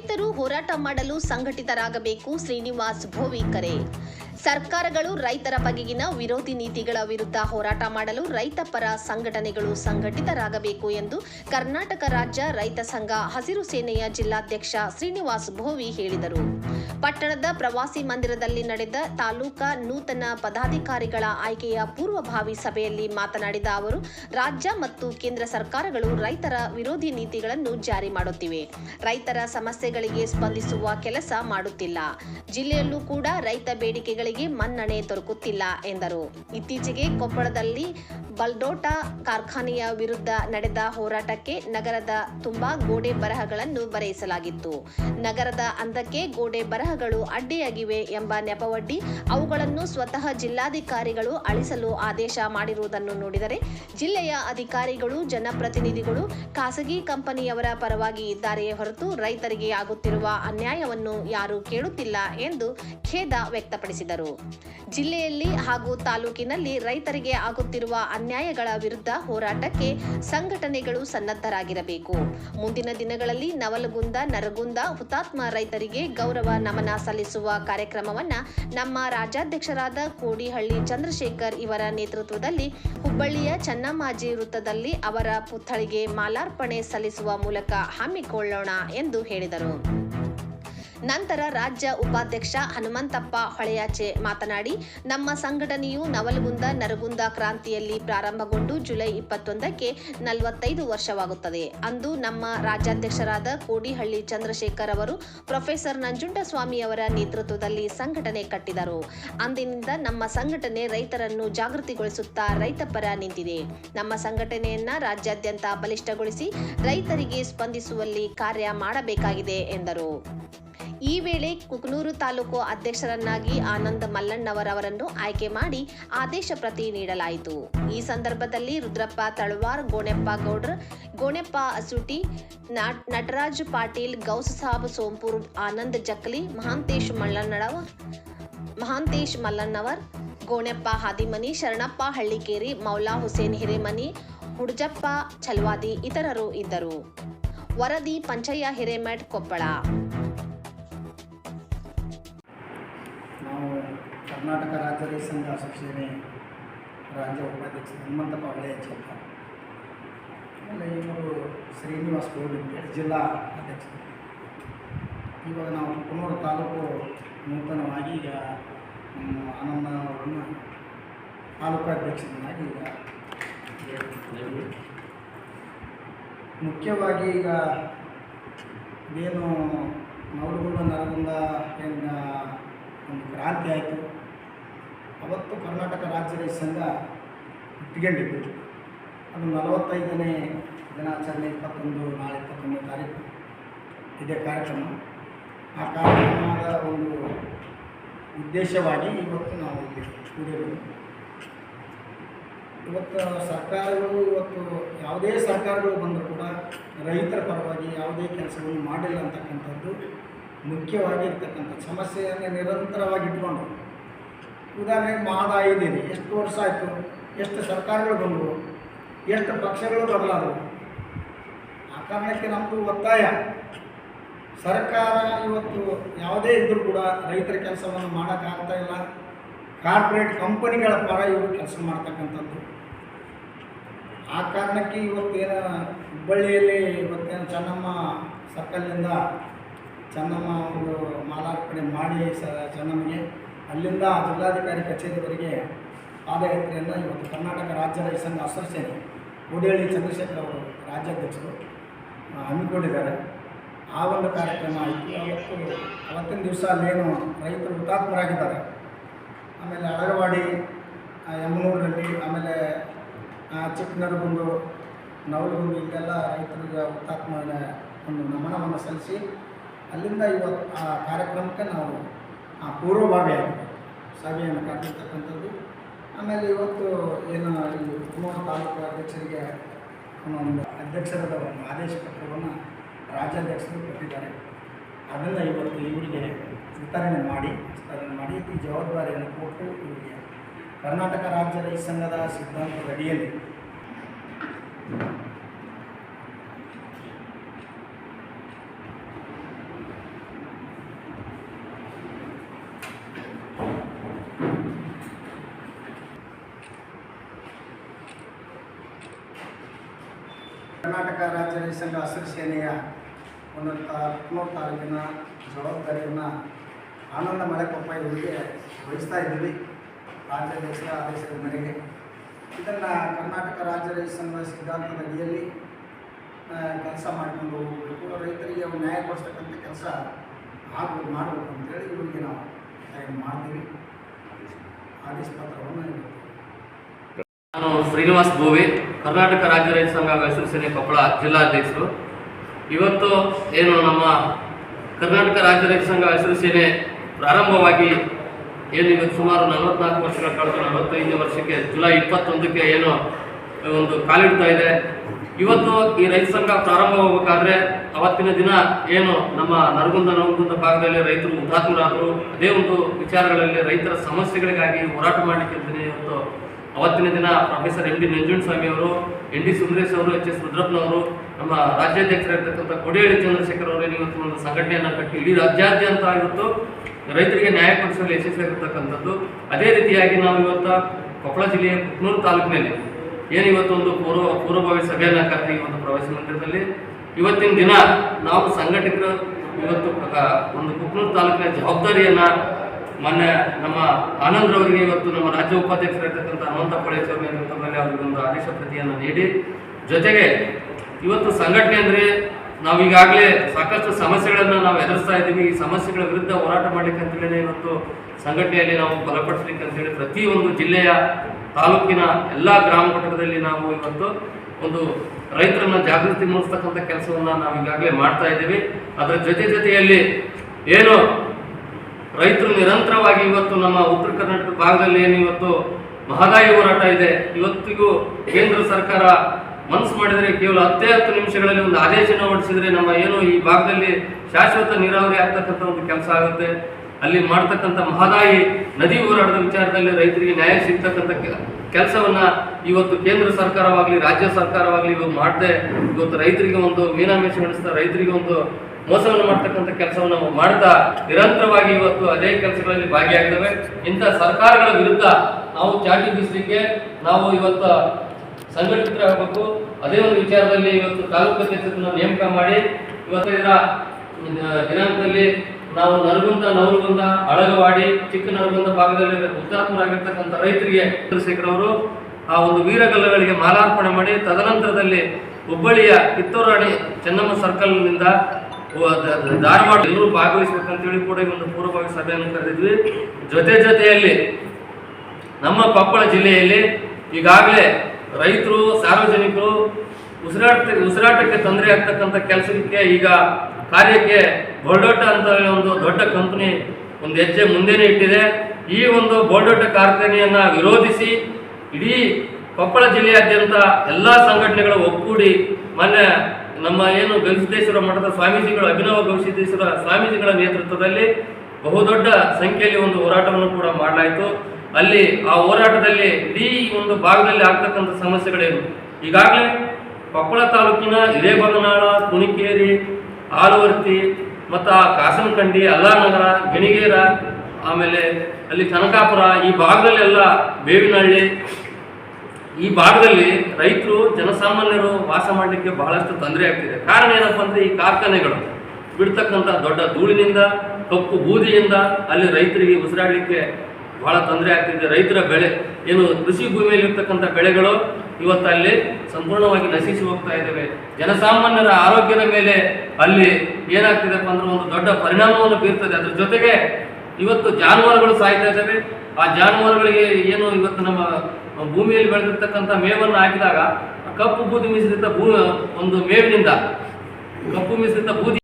ರೈತರು ಹೋರಾಟ ಮಾಡಲು ಸಂಘಟಿತರಾಗಬೇಕು, ಶ್ರೀನಿವಾಸ್ ಭೋವಿ ಕರೆ ಸರ್ಕಾರಗಳು ರೈತರ ಬಗೆಗಿನ ವಿರೋಧಿ ನೀತಿಗಳ ವಿರುದ್ಧ ಹೋರಾಟ ಮಾಡಲು ರೈತ ಪರ ಸಂಘಟನೆಗಳು ಸಂಘಟಿತರಾಗಬೇಕು ಎಂದು ಕರ್ನಾಟಕ ರಾಜ್ಯ ರೈತ ಸಂಘ ಹಸಿರು ಸೇನೆಯ ಜಿಲ್ಲಾಧ್ಯಕ್ಷ ಶ್ರೀನಿವಾಸ್ ಭೋವಿ ಹೇಳಿದರು. ಪಟ್ಟಣದ ಪ್ರವಾಸಿ ಮಂದಿರದಲ್ಲಿ ನಡೆದ ತಾಲೂಕಾ ನೂತನ ಪದಾಧಿಕಾರಿಗಳ ಆಯ್ಕೆಯ ಪೂರ್ವಭಾವಿ ಸಭೆಯಲ್ಲಿ ಮಾತನಾಡಿದ ಅವರು, ರಾಜ್ಯ ಮತ್ತು ಕೇಂದ್ರ ಸರ್ಕಾರಗಳು ರೈತರ ವಿರೋಧಿ ನೀತಿಗಳನ್ನು ಜಾರಿ ಮಾಡುತ್ತಿವೆ. ರೈತರ ಸಮಸ್ಯೆಗಳಿಗೆ ಸ್ಪಂದಿಸುವ ಕೆಲಸ ಮಾಡುತ್ತಿಲ್ಲ. ಜಿಲ್ಲೆಯಲ್ಲೂ ಕೂಡ ರೈತ ಬೇಡಿಕೆಗಳಿಗೆ ಮನ್ನಣೆ ದೊರಕುತ್ತಿಲ್ಲ ಎಂದರು. ಇತ್ತೀಚೆಗೆ ಕೊಪ್ಪಳದಲ್ಲಿ ಬಲ್ಡೋಟಾ ಕಾರ್ಖಾನೆಯ ವಿರುದ್ಧ ನಡೆದ ಹೋರಾಟಕ್ಕೆ ನಗರದ ತುಂಬಾ ಗೋಡೆ ಬರಹಗಳನ್ನು ಬರೆಯಿಸಲಾಗಿತ್ತು. ನಗರದ ಅಂದಕ್ಕೆ ಗೋಡೆ ಬರಹಗಳು ಅಡ್ಡಿಯಾಗಿವೆ ಎಂಬ ನೆಪವಡ್ಡಿ ಅವುಗಳನ್ನು ಸ್ವತಃ ಜಿಲ್ಲಾಧಿಕಾರಿಗಳು ಅಳಿಸಲು ಆದೇಶ ಮಾಡಿರುವುದನ್ನು ನೋಡಿದರೆ ಜಿಲ್ಲೆಯ ಅಧಿಕಾರಿಗಳು, ಜನಪ್ರತಿನಿಧಿಗಳು, ಖಾಸಗಿ ಕಂಪನಿಯವರ ಪರವಾಗಿ ಇದ್ದಾರೆಯೇ ಹೊರತು ರೈತರಿಗೆ ಆಗುತ್ತಿರುವ ಅನ್ಯಾಯವನ್ನು ಯಾರೂ ಕೇಳುತ್ತಿಲ್ಲ ಎಂದು ಖೇದ ವ್ಯಕ್ತಪಡಿಸಿದರು. ಜಿಲ್ಲೆಯಲ್ಲಿ ಹಾಗೂ ತಾಲೂಕಿನಲ್ಲಿ ರೈತರಿಗೆ ಆಗುತ್ತಿರುವ ಅನ್ಯಾಯಗಳ ವಿರುದ್ಧ ಹೋರಾಟಕ್ಕೆ ಸಂಘಟನೆಗಳು ಸನ್ನದ್ಧರಾಗಿರಬೇಕು. ಮುಂದಿನ ದಿನಗಳಲ್ಲಿ ನವಲಗುಂದ, ನರಗುಂದ ಹುತಾತ್ಮ ರೈತರಿಗೆ ಗೌರವ ನಮನ ಸಲ್ಲಿಸುವ ಕಾರ್ಯಕ್ರಮವನ್ನ ನಮ್ಮ ರಾಜ್ಯಾಧ್ಯಕ್ಷರಾದ ಕೋಡಿಹಳ್ಳಿ ಚಂದ್ರಶೇಖರ್ ಇವರ ನೇತೃತ್ವದಲ್ಲಿ ಹುಬ್ಬಳ್ಳಿಯ ಚನ್ನಮ್ಮಾಜಿ ವೃತ್ತದಲ್ಲಿ ಅವರ ಪುತ್ಥಳಿಗೆ ಮಾಲಾರ್ಪಣೆ ಸಲ್ಲಿಸುವ ಮೂಲಕ ಹಮ್ಮಿಕೊಳ್ಳೋಣ ಎಂದು ಹೇಳಿದರು. ನಂತರ ರಾಜ್ಯ ಉಪಾಧ್ಯಕ್ಷ ಹನುಮಂತಪ್ಪ ಹೊಳೆಯಾಚೆ ಮಾತನಾಡಿ, ನಮ್ಮ ಸಂಘಟನೆಯು ನವಲಗುಂದ, ನರಗುಂದ ಕ್ರಾಂತಿಯಲ್ಲಿ ಪ್ರಾರಂಭಗೊಂಡು ಜುಲೈ ಇಪ್ಪತ್ತೊಂದಕ್ಕೆ ನಲವತ್ತೈದು ವರ್ಷವಾಗುತ್ತದೆ. ಅಂದು ನಮ್ಮ ರಾಜ್ಯಾಧ್ಯಕ್ಷರಾದ ಕೋಡಿಹಳ್ಳಿ ಚಂದ್ರಶೇಖರ್ ಅವರು ಪ್ರೊಫೆಸರ್ ನಂಜುಂಡಸ್ವಾಮಿ ಅವರ ನೇತೃತ್ವದಲ್ಲಿ ಸಂಘಟನೆ ಕಟ್ಟಿದರು. ಅಂದಿನಿಂದ ನಮ್ಮ ಸಂಘಟನೆ ರೈತರನ್ನು ಜಾಗೃತಿಗೊಳಿಸುತ್ತಾ ರೈತ ಪರ ನಿಂತಿದೆ. ನಮ್ಮ ಸಂಘಟನೆಯನ್ನ ರಾಜ್ಯಾದ್ಯಂತ ಬಲಿಷ್ಠಗೊಳಿಸಿ ರೈತರಿಗೆ ಸ್ಪಂದಿಸುವಲ್ಲಿ ಕಾರ್ಯ ಮಾಡಬೇಕಾಗಿದೆ ಎಂದರು. ಈ ವೇಳೆ ಕುಕನೂರು ತಾಲೂಕು ಅಧ್ಯಕ್ಷರನ್ನಾಗಿ ಆನಂದ್ ಮಲ್ಲಣ್ಣವರವರನ್ನು ಆಯ್ಕೆ ಮಾಡಿ ಆದೇಶ ಪ್ರತಿ ನೀಡಲಾಯಿತು. ಈ ಸಂದರ್ಭದಲ್ಲಿ ರುದ್ರಪ್ಪ ತಳವಾರ್, ಗೋಣೆಪ್ಪ ಗೌಡ್ರ, ಗೋಣೆಪ್ಪ ಅಸುಟಿ ನಾಟ್- ನಟರಾಜ್ ಪಾಟೀಲ್, ಗೌಸ್ ಸಾಬ್, ಸೋಂಪುರ್ ಆನಂದ್ ಜಕ್ಲಿ, ಮಹಾಂತೇಶ್ ಮಲ್ಲಣ್ಣವರ್ ಮಹಾಂತೇಶ್ ಮಲ್ಲಣ್ಣವರ್, ಗೋಣೆಪ್ಪ ಹಾದಿಮನಿ, ಶರಣಪ್ಪ ಹಳ್ಳಿಕೇರಿ, ಮೌಲಾ ಹುಸೇನ್ ಹಿರೇಮನಿ ಹುಡ್ಜಪ್ಪ ಛಲ್ವಾದಿ ಇತರರು ಇದ್ದರು. ವರದಿ ಪಂಚಯ್ಯ ಹಿರೇಮಠ್ ಕೊಪ್ಪಳ. ಕರ್ನಾಟಕ ರಾಜ್ಯ ರೈತ ಸಂಘ ಅಸೋಸಿಯೇಷನ್ ರಾಜ್ಯ ಉಪಾಧ್ಯಕ್ಷ ಹನುಮಂತಪ್ಪ ಹೊಳೆಯಚ್ಚ ಅಂತ ಆಮೇಲೆ ಇವರು ಶ್ರೀನಿವಾಸ್ ಗೋಡಿ ಜಿಲ್ಲಾ ಅಧ್ಯಕ್ಷರು ಇವಾಗ ನಾವು ಕುನ್ನೂರು ತಾಲೂಕು ನೂತನವಾಗಿ ಈಗ ನಮ್ಮ ಆನಂದ ಅವರನ್ನು ತಾಲೂಕು ಅಧ್ಯಕ್ಷರನ್ನಾಗಿ ಈಗ ನೇಮಿಸಿದ್ದೇವೆ. ಮುಖ್ಯವಾಗಿ ಈಗ ಏನು ನವಲಗುಂದ ನರಗುಂದ ಏನು ಒಂದು ಕ್ರಾಂತಿ ಆಯಿತು. ಅವತ್ತು ಕರ್ನಾಟಕ ರಾಜ್ಯದ ಸಂಘ ಹುಟ್ಟಿಕೊಂಡಿದ್ದು ಅದು ನಲವತ್ತೈದನೇ ದಿನಾಚರಣೆ ಇಪ್ಪತ್ತೊಂದು, ನಾಳೆ ಇಪ್ಪತ್ತೊಂದನೇ ತಾರೀಕು. ಇದೇ ಕಾರ್ಯಕ್ರಮ. ಆ ಕಾರ್ಯಕ್ರಮದ ಒಂದು ಉದ್ದೇಶವಾಗಿ ಇವತ್ತು ನಾವು ಇಲ್ಲಿ ಇವತ್ತು ಸರ್ಕಾರಗಳು, ಇವತ್ತು ಯಾವುದೇ ಸರ್ಕಾರಗಳು ಬಂದರೂ ಕೂಡ ರೈತರ ಪರವಾಗಿ ಯಾವುದೇ ಕೆಲಸವನ್ನು ಮಾಡಿಲ್ಲ ಅಂತಕ್ಕಂಥದ್ದು ಮುಖ್ಯವಾಗಿ ಇರ್ತಕ್ಕಂಥ ಸಮಸ್ಯೆಯನ್ನು ನಿರಂತರವಾಗಿ ಇಟ್ಕೊಂಡು ಉದಾಹರಣೆಗೆ ಮಹದಾಯಿ ಎಷ್ಟು ವರ್ಷ ಆಯಿತು, ಎಷ್ಟು ಸರ್ಕಾರಗಳು ಬಂದವು, ಎಷ್ಟು ಪಕ್ಷಗಳು ಬದಲಾದವು. ಆ ಕಾರಣಕ್ಕೆ ನಮ್ಮದು ಒತ್ತಾಯ, ಸರ್ಕಾರ ಇವತ್ತು ಯಾವುದೇ ಇದ್ದರೂ ಕೂಡ ರೈತರ ಕೆಲಸವನ್ನು ಮಾಡೋಕ್ಕಾಗ್ತಾ ಇಲ್ಲ. ಕಾರ್ಪೊರೇಟ್ ಕಂಪನಿಗಳ ಪರ ಇವರು ಕೆಲಸ ಮಾಡ್ತಕ್ಕಂಥದ್ದು. ಆ ಕಾರಣಕ್ಕೆ ಇವತ್ತೇನು ಹುಬ್ಬಳ್ಳಿಯಲ್ಲಿ ಇವತ್ತೇನು ಚೆನ್ನಮ್ಮ ಸರ್ಕಲ್ನಿಂದ ಚೆನ್ನಮ್ಮ ಒಂದು ಮಾಲಾರ್ಪಣೆ ಮಾಡಿ ಸ ಚೆನ್ನಮ್ಮಗೆ. ಅಲ್ಲಿಂದ ಜಿಲ್ಲಾಧಿಕಾರಿ ಕಚೇರಿವರೆಗೆ ಪಾದಯಾತ್ರೆಯನ್ನು ಇವತ್ತು ಕರ್ನಾಟಕ ರಾಜ್ಯ ರೈತ ಸಂಘ ಅಸೋಸಿಯೇಷನ್ ಕೋಡಿಹಳ್ಳಿ ಚಂದ್ರಶೇಖರ್ ಅವರು ರಾಜ್ಯಾಧ್ಯಕ್ಷರು ಹಮ್ಮಿಕೊಂಡಿದ್ದಾರೆ. ಆ ಒಂದು ಕಾರ್ಯಕ್ರಮ ಆಯಿತು. ಅವತ್ತು ಅವತ್ತಿನ ದಿವಸ ಅಲ್ಲೇನು ರೈತರು ಹುತಾತ್ಮರಾಗಿದ್ದಾರೆ. ಆಮೇಲೆ ಅಳಗವಾಡಿ ಯಮನೂರಿನಲ್ಲಿ ಆಮೇಲೆ ಆ, ಚಿಕ್ಕನರಗುಂದು ನವಲಗುಂದು ಇಲ್ಲೆಲ್ಲ ರೈತರಿಗೆ ಹುತಾತ್ಮನ ಒಂದು ನಮನವನ್ನು ಸಲ್ಲಿಸಿ ಅಲ್ಲಿಂದ ಇವತ್ತು ಆ ಕಾರ್ಯಕ್ರಮಕ್ಕೆ ನಾವು, ಆ ಪೂರ್ವಭಾವಿಯಾಗಿ ಸಭೆಯನ್ನು ಕರೆದಿರ್ತಕ್ಕಂಥದ್ದು. ಆಮೇಲೆ ಇವತ್ತು ಏನು ಈ ಕುಮಾರ ತಾಲೂಕು ಅಧ್ಯಕ್ಷರಿಗೆ ಒಂದು ಅಧ್ಯಕ್ಷರದ ಒಂದು ಆದೇಶ ಪತ್ರವನ್ನು ರಾಜ್ಯಾಧ್ಯಕ್ಷರು ಕೊಟ್ಟಿದ್ದಾರೆ. ಅದನ್ನು ಇವತ್ತು ಇವರಿಗೆ ವಿತರಣೆ ಮಾಡಿ ವಿತರಣೆ ಮಾಡಿ, ಈ ಜವಾಬ್ದಾರಿಯನ್ನು ಕೊಟ್ಟು ಇವರಿಗೆ ಕರ್ನಾಟಕ ರಾಜ್ಯ ರೈತ ಸಂಘದ ಸಿದ್ಧಾಂತದ ಕರ್ನಾಟಕ ರಾಜ್ಯ ಸಂಘ ಹಸಿರು ಸೇನೆಯ ಒಂದು ಕುಕ್ನೂರು ತಾಲೂಕಿನ ಜವಾಬ್ದಾರಿಯನ್ನು ಆನಂದ ಮಳೆಕೊಪ್ಪ ಇವರಿಗೆ ವಹಿಸ್ತಾ ಇದ್ದೀವಿ. ರಾಜ್ಯಾಧ್ಯಕ್ಷರ ಆದೇಶದ ಮೇರೆಗೆ. ಇದನ್ನು ಕರ್ನಾಟಕ ರಾಜ್ಯ ಸಂಘದ ಸಿದ್ಧಾಂತದ ಅಡಿಯಲ್ಲಿ ಕೆಲಸ ಮಾಡ್ಕೊಂಡು ಹೋಗಬೇಕು. ರೈತರಿಗೆ ನ್ಯಾಯ ಕೊಡಿಸ್ತಕ್ಕಂಥ ಕೆಲಸ ಆಗಬೇಕು, ಮಾಡಬೇಕು ಅಂತೇಳಿ ಇವರಿಗೆ ನಾವು ಮಾಡ್ತೀವಿ. ಆದೇಶ ಪತ್ರವನ್ನು ನಾನು ಶ್ರೀನಿವಾಸ್ ಬೋವಿ ಕರ್ನಾಟಕ ರಾಜ್ಯ ರೈತ ಸಂಘ ಮೈಸೂರು ಸೇನೆ ಕೊಪ್ಪಳ ಜಿಲ್ಲಾಧ್ಯಕ್ಷರು. ಇವತ್ತು ಏನು ನಮ್ಮ ಕರ್ನಾಟಕ ರಾಜ್ಯ ರೈತ ಸಂಘ ಮೈಸೂರು ಪ್ರಾರಂಭವಾಗಿ ಏನು ಇವತ್ತು ಸುಮಾರು ನಲವತ್ನಾಲ್ಕು ವರ್ಷಗಳ ಕಳೆದು ನಲವತ್ತೈದನೇ ವರ್ಷಕ್ಕೆ ಜುಲೈ ಇಪ್ಪತ್ತೊಂದಕ್ಕೆ ಏನು ಒಂದು ಕಾಲಿಡ್ತಾ ಇದೆ. ಇವತ್ತು ಈ ರೈತ ಸಂಘ ಪ್ರಾರಂಭವಾಗಬೇಕಾದ್ರೆ ಅವತ್ತಿನ ದಿನ ಏನು ನಮ್ಮ ನರಗುಂದ ನರಗುಂದ ಭಾಗದಲ್ಲಿ ರೈತರು ಹುತಾತ್ಮರಾದರು. ಅದೇ ಒಂದು ವಿಚಾರಗಳಲ್ಲಿ ರೈತರ ಸಮಸ್ಯೆಗಳಿಗಾಗಿ ಹೋರಾಟ ಮಾಡಲಿಕ್ಕೆ ಇವತ್ತು ಅವತ್ತಿನ ದಿನ ಪ್ರೊಫೆಸರ್ ಎಂ ಡಿ ನಂಜುಂಡಸ್ವಾಮಿ ಅವರು, ಎನ್ ಡಿ ಸುಂದರೇಶ್ ಅವರು, ಎಚ್ ಎಸ್ ರುದ್ರಪ್ಪನವರು ನಮ್ಮ ರಾಜ್ಯಾಧ್ಯಕ್ಷರಾಗಿರ್ತಕ್ಕಂಥ ಕೊಡಿಯಳ್ಳಿ ಚಂದ್ರಶೇಖರ್ ಅವರು ಇವತ್ತು ಒಂದು ಸಂಘಟನೆಯನ್ನು ಕಟ್ಟಿ ಇಡೀ ರಾಜ್ಯಾದ್ಯಂತ ಇವತ್ತು ರೈತರಿಗೆ ನ್ಯಾಯ ಕೊಡಿಸಲು ಯಶಸ್ವಿಯಾಗಿರ್ತಕ್ಕಂಥದ್ದು. ಅದೇ ರೀತಿಯಾಗಿ ನಾವು ಇವತ್ತು ಕೊಪ್ಪಳ ಜಿಲ್ಲೆಯ ಕುಕ್ನೂರು ತಾಲೂಕಿನಲ್ಲಿ ಏನು ಇವತ್ತೊಂದು ಪೂರ್ವ ಪೂರ್ವಭಾವಿ ಸಭೆಯನ್ನು ಕರೆದಿ ಒಂದು ಪ್ರವಾಸಿ ಮಂದಿರದಲ್ಲಿ. ಇವತ್ತಿನ ದಿನ ನಾವು ಸಂಘಟಕರು ಇವತ್ತು ಒಂದು ಕುಕ್ನೂರು ತಾಲೂಕಿನ ಜವಾಬ್ದಾರಿಯನ್ನು ಮೊನ್ನೆ ನಮ್ಮ ಆನಂದ್ರವರಿಗೆ ಇವತ್ತು ನಮ್ಮ ರಾಜ್ಯ ಉಪಾಧ್ಯಕ್ಷರಾಗಿರ್ತಕ್ಕಂಥ ಹನುಮಂತ ಪಳೇಶ್ವರ ನೇತೃತ್ವದಲ್ಲಿ ಅವರಿಗೆ ಒಂದು ಆದೇಶ ಪ್ರತಿಯನ್ನು ನೀಡಿ. ಜೊತೆಗೆ ಇವತ್ತು ಸಂಘಟನೆ ಅಂದರೆ ನಾವು ಈಗಾಗಲೇ ಸಾಕಷ್ಟು ಸಮಸ್ಯೆಗಳನ್ನು ನಾವು ಎದುರಿಸ್ತಾ ಇದ್ದೀವಿ. ಈ ಸಮಸ್ಯೆಗಳ ವಿರುದ್ಧ ಹೋರಾಟ ಮಾಡಲಿಕ್ಕೆ ಅಂತೇಳಿ ಇವತ್ತು ಸಂಘಟನೆಯಲ್ಲಿ ನಾವು ಬಲಪಡಿಸ್ಲಿಕ್ಕೆ ಅಂತೇಳಿ ಪ್ರತಿಯೊಂದು ಜಿಲ್ಲೆಯ ತಾಲೂಕಿನ ಎಲ್ಲ ಗ್ರಾಮ ಘಟಕದಲ್ಲಿ ನಾವು ಇವತ್ತು ಒಂದು ರೈತರನ್ನ ಜಾಗೃತಿ ಮೂಡಿಸ್ತಕ್ಕಂಥ ಕೆಲಸವನ್ನು ನಾವು ಈಗಾಗಲೇ ಮಾಡ್ತಾ ಇದ್ದೀವಿ. ಅದರ ಜೊತೆ ಜೊತೆಯಲ್ಲಿ ಏನು ರೈತರು ನಿರಂತರವಾಗಿ ಇವತ್ತು ನಮ್ಮ ಉತ್ತರ ಕರ್ನಾಟಕ ಭಾಗದಲ್ಲಿ ಏನು ಇವತ್ತು ಮಹದಾಯಿ ಹೋರಾಟ ಇದೆ. ಇವತ್ತಿಗೂ ಕೇಂದ್ರ ಸರ್ಕಾರ ಮನಸ್ಸು ಮಾಡಿದರೆ ಕೇವಲ ಹತ್ತೇ ಹತ್ತು ನಿಮಿಷಗಳಲ್ಲಿ ಒಂದು ಆದೇಶನ ಹೊರಡಿಸಿದ್ರೆ ನಮ್ಮ ಏನು ಈ ಭಾಗದಲ್ಲಿ ಶಾಶ್ವತ ನೀರಾವರಿ ಆಗ್ತಕ್ಕಂಥ ಒಂದು ಕೆಲಸ ಆಗುತ್ತೆ. ಅಲ್ಲಿ ಮಾಡ್ತಕ್ಕಂಥ ಮಹದಾಯಿ ನದಿ ಹೋರಾಟದ ವಿಚಾರದಲ್ಲಿ ರೈತರಿಗೆ ನ್ಯಾಯ ಸಿಗ್ತಕ್ಕಂಥ ಕೆಲಸವನ್ನ ಇವತ್ತು ಕೇಂದ್ರ ಸರ್ಕಾರವಾಗಲಿ, ರಾಜ್ಯ ಸರ್ಕಾರವಾಗಲಿ ಇವತ್ತು ಮಾಡದೆ. ಇವತ್ತು ರೈತರಿಗೆ ಒಂದು ಮೀನಾಮೇಷ ನಡೆಸ್ತಾ ರೈತರಿಗೆ ಒಂದು ಮೋಸವನ್ನು ಮಾಡ್ತಕ್ಕಂಥ ಕೆಲಸವನ್ನು ನಾವು ಮಾಡ್ತಾ ನಿರಂತರವಾಗಿ ಇವತ್ತು ಅದೇ ಕೆಲಸಗಳಲ್ಲಿ ಭಾಗಿಯಾಗಿದ್ದಾವೆ ಇಂಥ ಸರ್ಕಾರಗಳ ವಿರುದ್ಧ ನಾವು ಚಾಟಿ ಬೀಸಲಿಕ್ಕೆ ನಾವು ಇವತ್ತು ಸಂಘಟಿತರಾಗಬೇಕು. ಅದೇ ಒಂದು ವಿಚಾರದಲ್ಲಿ ಇವತ್ತು ತಾಲೂಕು ಅಧ್ಯಕ್ಷರನ್ನ ನೇಮಕ ಮಾಡಿ ಇವತ್ತಿನ ದಿನಾಂಕದಲ್ಲಿ ನಾವು ನರಗುಂದ, ನವಲಗುಂದ, ಅಳಗವಾಡಿ ಚಿಕ್ಕ ನರಗುಂದ ಭಾಗದಲ್ಲಿ ಹುತಾತ್ಮರಾಗಿರ್ತಕ್ಕಂಥ ರೈತರಿಗೆ ಚಂದ್ರಶೇಖರ್ ಅವರು ಆ ಒಂದು ವೀರಗಲ್ಲಗಳಿಗೆ ಮಾಲಾರ್ಪಣೆ ಮಾಡಿ ತದನಂತರದಲ್ಲಿ ಹುಬ್ಬಳ್ಳಿಯ ಕಿತ್ತೂರಾಣಿ ಚೆನ್ನಮ್ಮ ಸರ್ಕಲ್ನಿಂದ ಧಾರವಾಡ ಎಲ್ಲರೂ ಭಾಗವಹಿಸಬೇಕಂತೇಳಿ ಕೂಡ ಈ ಒಂದು ಪೂರ್ವಭಾವಿ ಸಭೆಯನ್ನು ಕರೆದಿದ್ವಿ. ಜೊತೆ ಜೊತೆಯಲ್ಲಿ ನಮ್ಮ ಕೊಪ್ಪಳ ಜಿಲ್ಲೆಯಲ್ಲಿ ಈಗಾಗಲೇ ರೈತರು, ಸಾರ್ವಜನಿಕರು ಉಸಿರಾಟ, ಉಸಿರಾಟಕ್ಕೆ ತೊಂದರೆ ಆಗ್ತಕ್ಕಂಥ ಕೆಲಸಕ್ಕೆ ಈಗ ಕಾರ್ಯಕ್ಕೆ ಬೋಲ್ಡೋಟ ಅಂತ ಒಂದು ದೊಡ್ಡ ಕಂಪನಿ ಒಂದು ಹೆಜ್ಜೆ ಮುಂದೆನೇ ಇಟ್ಟಿದೆ. ಈ ಒಂದು ಬೋಲ್ಡೋಟ ಕಾರ್ಖಾನೆಯನ್ನು ವಿರೋಧಿಸಿ ಇಡೀ ಕೊಪ್ಪಳ ಜಿಲ್ಲೆಯಾದ್ಯಂತ ಎಲ್ಲ ಸಂಘಟನೆಗಳು ಒಕ್ಕೂಡಿ ಮೊನ್ನೆ ನಮ್ಮ ಏನು ಗವಿಸಿದ್ದೇಶ್ವರ ಮಠದ ಸ್ವಾಮೀಜಿಗಳು, ಅಭಿನವ ಗವಿಸಿದ್ದೇಶ್ವರ ಸ್ವಾಮೀಜಿಗಳ ನೇತೃತ್ವದಲ್ಲಿ ಬಹುದೊಡ್ಡ ಸಂಖ್ಯೆಯಲ್ಲಿ ಒಂದು ಹೋರಾಟವನ್ನು ಕೂಡ ಮಾಡಲಾಯಿತು. ಅಲ್ಲಿ ಆ ಹೋರಾಟದಲ್ಲಿ ಇಡೀ ಒಂದು ಭಾಗದಲ್ಲಿ ಆಗ್ತಕ್ಕಂಥ ಸಮಸ್ಯೆಗಳೇನು? ಈಗಾಗಲೇ ಕೊಪ್ಪಳ ತಾಲೂಕಿನ ಹಿರೇಬಗನಾಳ, ಕುಣಿಕೇರಿ, ಆಲುವರ್ತಿ ಮತ್ತು ಆ ಕಾಸನಕಂಡಿ, ಅಲ್ಲಾನಗರ, ಗಣಿಗೇರ, ಆಮೇಲೆ ಅಲ್ಲಿ ಕನಕಾಪುರ ಈ ಭಾಗದಲ್ಲೆಲ್ಲ ಬೇವಿನಹಳ್ಳಿ ಈ ಭಾಗದಲ್ಲಿ ರೈತರು, ಜನಸಾಮಾನ್ಯರು ವಾಸ ಮಾಡಲಿಕ್ಕೆ ಬಹಳಷ್ಟು ತೊಂದರೆ ಆಗ್ತಿದೆ. ಕಾರಣ ಏನಪ್ಪ ಅಂದರೆ ಈ ಕಾರ್ಖಾನೆಗಳು ಬಿಡ್ತಕ್ಕಂಥ ದೊಡ್ಡ ಧೂಳಿನಿಂದ, ಕಪ್ಪು ಬೂದಿಯಿಂದ ಅಲ್ಲಿ ರೈತರಿಗೆ ಉಸಿರಾಡಲಿಕ್ಕೆ ಬಹಳ ತೊಂದರೆ ಆಗ್ತಿದೆ. ರೈತರ ಬೆಳೆ, ಏನು ಕೃಷಿ ಭೂಮಿಯಲ್ಲಿರ್ತಕ್ಕಂಥ ಬೆಳೆಗಳು ಇವತ್ತು ಅಲ್ಲಿ ಸಂಪೂರ್ಣವಾಗಿ ನಶಿಸಿ ಹೋಗ್ತಾ ಇದ್ದಾವೆ ಜನಸಾಮಾನ್ಯರ ಆರೋಗ್ಯದ ಮೇಲೆ ಅಲ್ಲಿ ಏನಾಗ್ತಿದೆಪ್ಪ ಅಂದ್ರೆ ಒಂದು ದೊಡ್ಡ ಪರಿಣಾಮವನ್ನು ಬೀರ್ತದೆ. ಅದ್ರ ಜೊತೆಗೆ ಇವತ್ತು ಜಾನುವಾರುಗಳು ಸಾಯ್ತಾ ಇದ್ದಾವೆ ಆ ಜಾನುವಾರುಗಳಿಗೆ ಏನು ಇವತ್ತು ನಮ್ಮ ಭೂಮಿಯಲ್ಲಿ ಬೆಳೆದಿರ್ತಕ್ಕಂಥ ಮೇವನ್ನು ಹಾಕಿದಾಗ ಕಪ್ಪು ಬೂದಿ ಮಿಶ್ರಿತ ಭೂ ಒಂದು ಮೇವಿನಿಂದ ಕಪ್ಪು ಮಿಶ್ರಿತ ಬೂದಿ